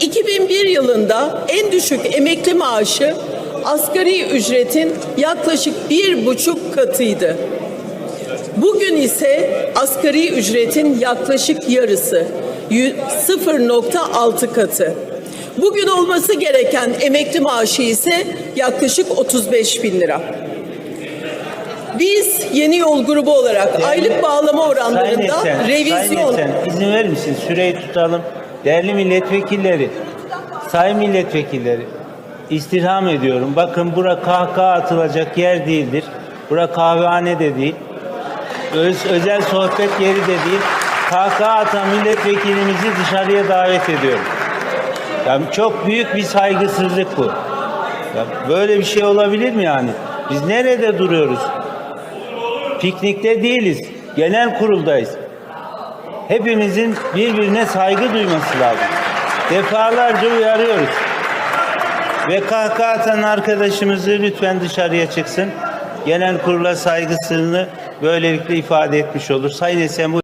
2001 yılında en düşük emekli maaşı asgari ücretin yaklaşık bir buçuk katıydı. Bugün ise asgari ücretin yaklaşık yarısı, yü- 0.6 katı. Bugün olması gereken emekli maaşı ise yaklaşık 35 bin lira. Biz yeni yol grubu olarak aylık bağlama oranlarında Esen, Sayın revizyon Esen, izin verir misin? Süreyi tutalım. Değerli milletvekilleri, sayın milletvekilleri, istirham ediyorum. Bakın bura kahkaha atılacak yer değildir. Bura kahvehane de değil. Öz, özel sohbet yeri de değil. Kahkaha atan milletvekilimizi dışarıya davet ediyorum. Yani çok büyük bir saygısızlık bu. Ya böyle bir şey olabilir mi yani? Biz nerede duruyoruz? Piknikte değiliz. Genel kuruldayız. Hepimizin birbirine saygı duyması lazım. Defalarca uyarıyoruz. Ve kahkaha atan arkadaşımızı lütfen dışarıya çıksın. Genel kurula saygısını böylelikle ifade etmiş olur. Sayın Esen bu